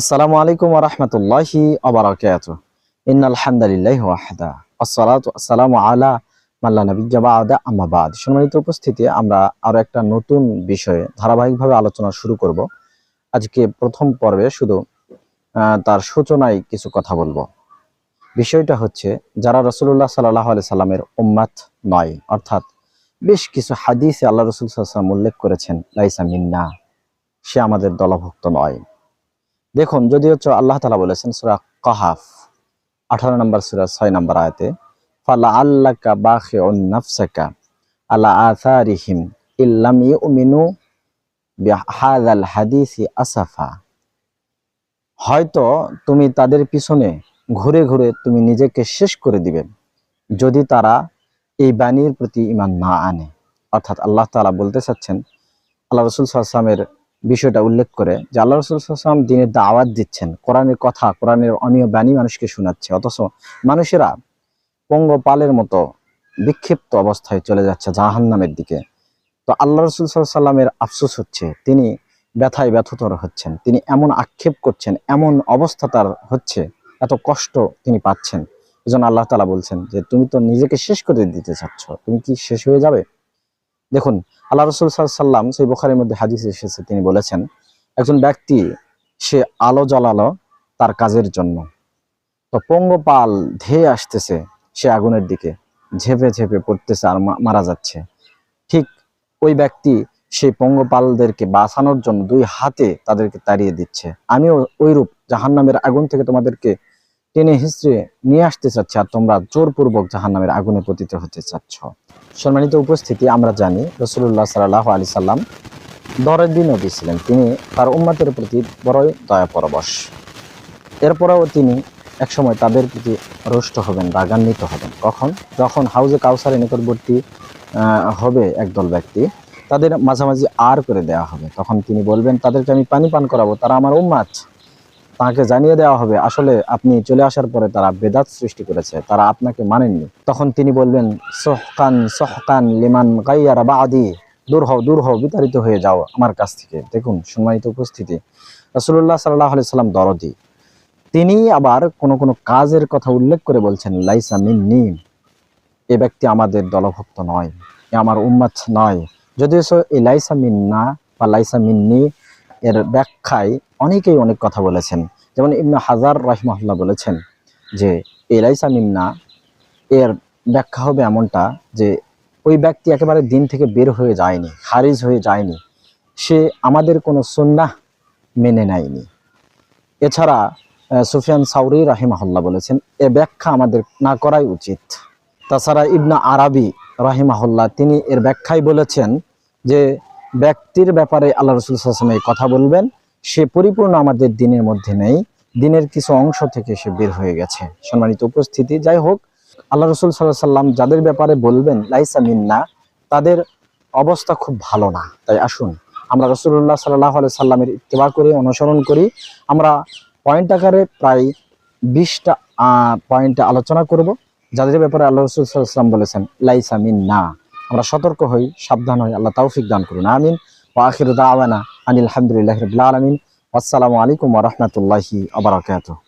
আসসালামু আলাইকুম রহমতুল্লাহি আবরাকাত ইন্নাল হামদুলিল্লাহি ওয়াহদা। আসসালাতু আসসালামু আলা মাল্লা নবিয়্যা বা'দা, আম্মা বাদ। সম্মানিত উপস্থিতি, আমরা আরও একটা নতুন বিষয়ে ধারাবাহিকভাবে আলোচনা শুরু করব। আজকে প্রথম পর্বে শুধু তার সূচনায় কিছু কথা বলব। বিষয়টা হচ্ছে, যারা রসুল্লাহ সাল্লাহ আলি সাল্লামের উম্মাত নয়, অর্থাৎ বেশ কিছু হাদিসে আল্লাহ রসুল সাল্লাম উল্লেখ করেছেন, লাইসা মিন্না, সে আমাদের দলভুক্ত নয়। দেখুন, যদি হচ্ছে আল্লাহ তালা বলেছেন সুরা কাহাফ, আঠারো নম্বর সুরা, ছয় নম্বর আয়তে ফালা আল্লাকা বাখে নাফসাকা আলা আথারিহিম ইল্লাম ইউমিনু বিহাদাল হাদিসি আসাফা। হয়তো তুমি তাদের পিছনে ঘুরে ঘুরে তুমি নিজেকে শেষ করে দিবে, যদি তারা এই বাণীর প্রতি ইমান না আনে। অর্থাৎ আল্লাহ তাআলা বলতে চাচ্ছেন, আল্লাহ রসুল সাল্লামের বিষয়টা উল্লেখ করে যে আল্লাহ রসুল সাল্লাম দিনের দাওয়াত দিচ্ছেন, কোরআনের কথা, কোরআনের অমীয় বাণী মানুষকে শোনাচ্ছে, অথচ মানুষেরা পঙ্গপালের মতো বিক্ষিপ্ত অবস্থায় চলে যাচ্ছে জাহান্নামের দিকে। তো আল্লাহ রসুল সাল্লামের আফসোস হচ্ছে, তিনি ব্যথায় ব্যথতর হচ্ছেন, তিনি এমন আক্ষেপ করছেন, এমন অবস্থা তার হচ্ছে, এত কষ্ট তিনি পাচ্ছেন। এজন্য আল্লাহ তালা বলছেন যে, তুমি তো নিজেকে শেষ করে দিতে চাচ্ছ, তুমি কি শেষ হয়ে যাবে? দেখুন, আল্লাহ রসুল সাল্লাম সেই বোখারের মধ্যে হাদিস এসেছে, তিনি বলেছেন, একজন ব্যক্তি, সে আলো জ্বালালো তার কাজের জন্য। তো পঙ্গপাল ধেয়ে আসতেছে, সে আগুনের দিকে, ঝেপে ঝেপে পড়তেছে আর মারা যাচ্ছে। ঠিক ওই ব্যক্তি সেই পঙ্গপালদেরকে বাঁচানোর জন্য দুই হাতে তাদেরকে তাড়িয়ে দিচ্ছে। আমিও ওইরূপ জাহান্নামের আগুন থেকে তোমাদেরকে টেনে হিস্ট্রি নিয়ে আসতে চাচ্ছে আর তোমরা জোরপূর্বক জাহান্নামের আগুনে পতিত হতে চাচ্ছ। সম্মানিত উপস্থিতি, আমরা জানি রসুল্লাহ সাল্লাহ আলি সাল্লাম দরেদি নবী ছিলেন তিনি তার উম্মতের প্রতি বড়ই দয়া পরবশ এরপরেও তিনি একসময় তাদের প্রতি রুষ্ট হবেন, রাগান্বিত হবেন। কখন? যখন হাউজে কাউসারের নিকটবর্তী হবে একদল ব্যক্তি, তাদের মাঝামাঝি আর করে দেওয়া হবে। তখন তিনি বলবেন, তাদেরকে আমি পানি পান করাবো, তারা আমার উম্মাত তাকে জানিয়ে দেওয়া হবে, আসলে আপনি চলে আসার পরে তারা বেদাত সৃষ্টি করেছে, তারা আপনাকে মানেননি। তখন তিনি বলবেন, সহকান সহকান লিমান গাইয়ারা বা আদি দূর হও দূর হও, বিতাড়িত হয়ে যাও আমার কাছ থেকে। দেখুন, সম্মানিত উপস্থিতি রসুল্লাহ সাল্লাহ আলি সাল্লাম দরদি। তিনি আবার কোন কোন কাজের কথা উল্লেখ করে বলছেন, লাইসা মিন্নি, এ ব্যক্তি আমাদের দলভক্ত নয়, এ আমার উম্মাত নয়। যদিও এই লাইসা মিন্না বা লাইসা মিন্নি এর ব্যাখ্যায় অনেকেই অনেক কথা বলেছেন। যেমন ইবনে হাজার রহমাহুল্লাহ বলেছেন যে এই লাইসা মিন্না, এর ব্যাখ্যা হবে এমনটা যে, ওই ব্যক্তি একেবারে দিন থেকে বের হয়ে যায়নি, খারিজ হয়ে যায়নি। সে আমাদের কোনো সুন্নাহ মেনে নেয়নি। এছাড়া সুফিয়ান সাউরি রাহিমাহুল্লাহ বলেছেন, এ ব্যাখ্যা আমাদের না করাই উচিত। তাছাড়া ইবনা আরাবি রাহিমাহুল্লাহ তিনি এর ব্যাখ্যায় বলেছেন যে ব্যক্তির ব্যাপারে আল্লাহ রসুল সাল্লাম এই কথা বলবেন। সে পরিপূর্ণ আমাদের দিনের মধ্যে নেই। দিনের কিছু অংশ থেকে সে বের হয়ে গেছে। সম্মানিত উপস্থিতি, যাই হোক, আল্লাহ রসুল সাল্লাহ সাল্লাম যাদের ব্যাপারে বলবেন, লাইসা মিন্না, তাদের অবস্থা খুব ভালো না। তাই আসুন, আমরা রসুল্লাহ সাল্লাহ সাল্লামের ইত্তেবা করে, অনুসরণ করি। আমরা পয়েন্ট আকারে প্রায় বিশটা পয়েন্টে আলোচনা করব। যাদের ব্যাপারে আল্লাহ রসুল সাল্লাহ সাল্লাম বলেছেন, লাইসা মিন্না। আমরা সতর্ক হই, সাবধান হই, আল্লাহ তৌফিক দান করুন। আমিন। ওয়া আখিরু দাওয়ানা আনিল হামদুলিল্লাহি রাব্বিল আলামিন। আসসালামু আলাইকুম রাহমাতুল্লাহি ওয়া বারাকাতুহু।